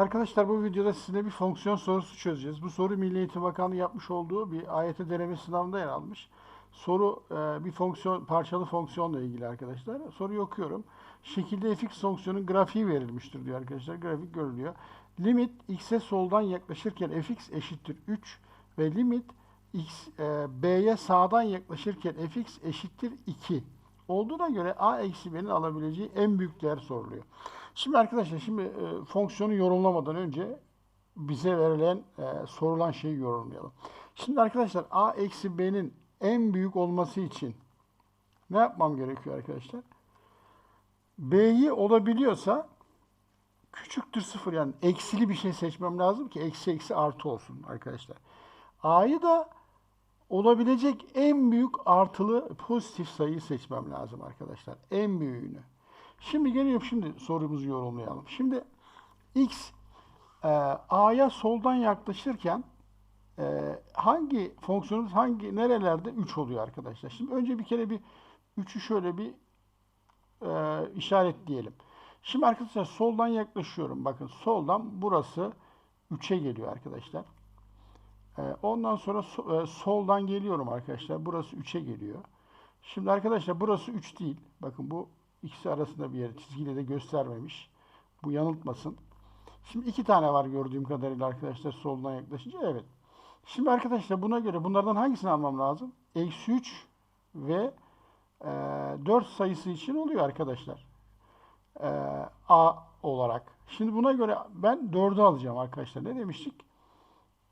Arkadaşlar bu videoda sizinle bir fonksiyon sorusu çözeceğiz. Bu soru Milli Eğitim Bakanlığı yapmış olduğu bir AYT deneme sınavında yer almış. Soru e, bir fonksiyon parçalı fonksiyonla ilgili arkadaşlar. Soruyu okuyorum. Şekilde fx fonksiyonun grafiği verilmiştir diyor arkadaşlar. Grafik görülüyor. Limit x'e soldan yaklaşırken fx eşittir 3 ve limit x e, b'ye sağdan yaklaşırken fx eşittir 2 olduğuna göre a eksi b'nin alabileceği en büyük değer soruluyor. Şimdi arkadaşlar şimdi e, fonksiyonu yorumlamadan önce bize verilen e, sorulan şeyi yorumlayalım. Şimdi arkadaşlar a eksi b'nin en büyük olması için ne yapmam gerekiyor arkadaşlar? b'yi olabiliyorsa küçüktür sıfır yani eksili bir şey seçmem lazım ki eksi eksi artı olsun arkadaşlar. a'yı da olabilecek en büyük artılı pozitif sayıyı seçmem lazım arkadaşlar. En büyüğünü. Şimdi geliyorum şimdi sorumuzu yorumlayalım. Şimdi x e, a'ya soldan yaklaşırken e, hangi fonksiyonumuz hangi nerelerde 3 oluyor arkadaşlar? Şimdi önce bir kere bir 3'ü şöyle bir e, işaretleyelim. Şimdi arkadaşlar soldan yaklaşıyorum. Bakın soldan burası 3'e geliyor arkadaşlar. E, ondan sonra so- e, soldan geliyorum arkadaşlar. Burası 3'e geliyor. Şimdi arkadaşlar burası 3 değil. Bakın bu ikisi arasında bir yer çizgiyle de göstermemiş. Bu yanıltmasın. Şimdi iki tane var gördüğüm kadarıyla arkadaşlar soldan yaklaşınca. Evet. Şimdi arkadaşlar buna göre bunlardan hangisini almam lazım? Eksi 3 ve e, 4 sayısı için oluyor arkadaşlar. E, A olarak. Şimdi buna göre ben 4'ü alacağım arkadaşlar. Ne demiştik?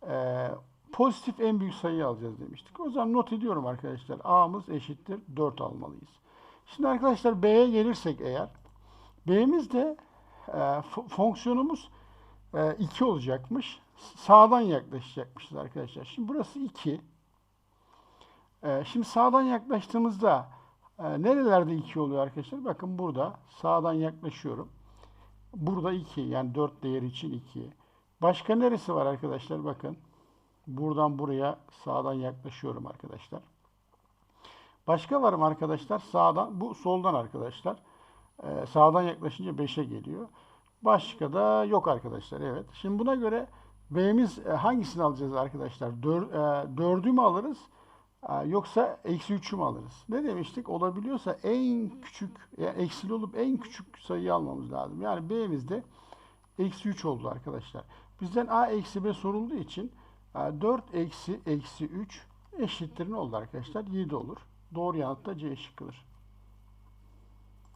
E, pozitif en büyük sayıyı alacağız demiştik. O zaman not ediyorum arkadaşlar. A'mız eşittir 4 almalıyız. Şimdi arkadaşlar B'ye gelirsek eğer B'miz de e, fonksiyonumuz e, 2 olacakmış. Sağdan yaklaşacakmışız arkadaşlar. Şimdi burası 2. E, şimdi sağdan yaklaştığımızda e, nerelerde 2 oluyor arkadaşlar? Bakın burada sağdan yaklaşıyorum. Burada 2 yani 4 değeri için 2. Başka neresi var arkadaşlar? Bakın. Buradan buraya sağdan yaklaşıyorum arkadaşlar. Başka var mı arkadaşlar? Sağdan, bu soldan arkadaşlar. Ee, sağdan yaklaşınca 5'e geliyor. Başka da yok arkadaşlar. Evet. Şimdi buna göre B'miz e, hangisini alacağız arkadaşlar? Dör, e, dördü mü alırız? E, yoksa eksi 3'ü mü alırız? Ne demiştik? Olabiliyorsa en küçük, yani eksili olup en küçük sayıyı almamız lazım. Yani B'mizde eksi 3 oldu arkadaşlar. Bizden A eksi B sorulduğu için e, 4 eksi eksi 3 eşittir ne oldu arkadaşlar? 7 olur. Doğru yanıt da C şıkkıdır.